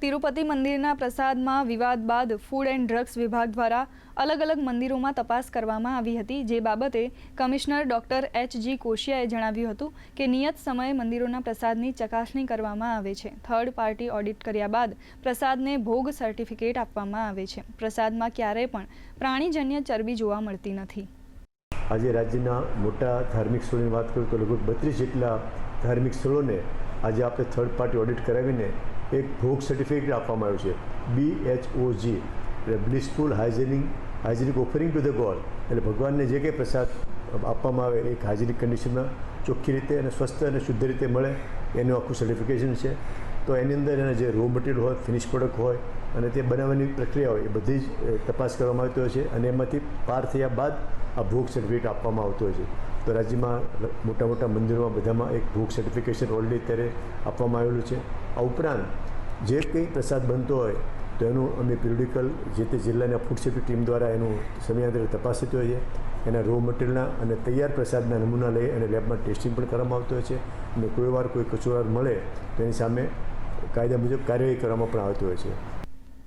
તિરુપતિ મંદિરના પ્રસાદમાં વિવાદ બાદ ફૂડ એન્ડ ડ્રગ્સ વિભાગ દ્વારા અલગ અલગ મંદિરોમાં તપાસ કરવામાં આવી હતી, જે બાબતે કમિશનર ડોક્ટર એચ જી કોશિયાએ જણાવ્યું હતું કે નિયત સમયે મંદિરોના પ્રસાદની ચકાસણી કરવામાં આવે છે. થર્ડ પાર્ટી ઓડિટ કર્યા બાદ પ્રસાદને ભોગ સર્ટિફિકેટ આપવામાં આવે છે. પ્રસાદમાં ક્યારેય પણ પ્રાણીજન્ય ચરબી જોવા મળતી નથી. આજે રાજ્યના મોટા ધાર્મિક સ્થળોની વાત કરું તો લગભગ બત્રીસ જેટલા ધાર્મિક સ્થળોને આજે આપણે થર્ડ પાર્ટી ઓડિટ કરાવીને એક ભોગ સર્ટિફિકેટ આપવામાં આવ્યું છે. બી એચ ઓ જી એટલે blissful hygienic hygienic offering to the god એટલે ભગવાનને જે કંઈ પ્રસાદ આપવામાં આવે એ હાઇજેનિક કન્ડિશનમાં ચોખ્ખી રીતે અને સ્વસ્થ અને શુદ્ધ રીતે મળે, એનું આખું સર્ટિફિકેશન છે. તો એની અંદર એના જે રો મટીરિયલ હોય ફિનિશ પ્રોડક્ટ હોય અને તે બનાવવાની પ્રક્રિયા હોય એ બધી જ તપાસ કરવામાં આવતી હોય છે અને એમાંથી પાર થયા બાદ આ ભોગ સર્ટિફિકેટ આપવામાં આવતું હોય છે. તો રાજ્યમાં મોટા મોટા મંદિરોમાં બધામાં એક ભોગ સર્ટિફિકેશન ઓલરેડી અત્યારે આપવામાં આવેલું છે. આ ઉપરાંત જે કંઈ પ્રસાદ બનતો હોય, તો એનું અમે પિરિડિકલ જે તે જિલ્લાના ફૂડ સેફ્ટી ટીમ દ્વારા એનું સમયાંતરે તપાસ થતી હોય છે. એના રો મટીરિયલના અને તૈયાર પ્રસાદના નમૂના લઈ અને લેબમાં ટેસ્ટિંગ પણ કરવામાં આવતું હોય છે. અને કોઈ વાર કોઈ કચોરાર મળે, તો એની સામે કાયદા મુજબ કાર્યવાહી કરવામાં પણ આવતી હોય છે.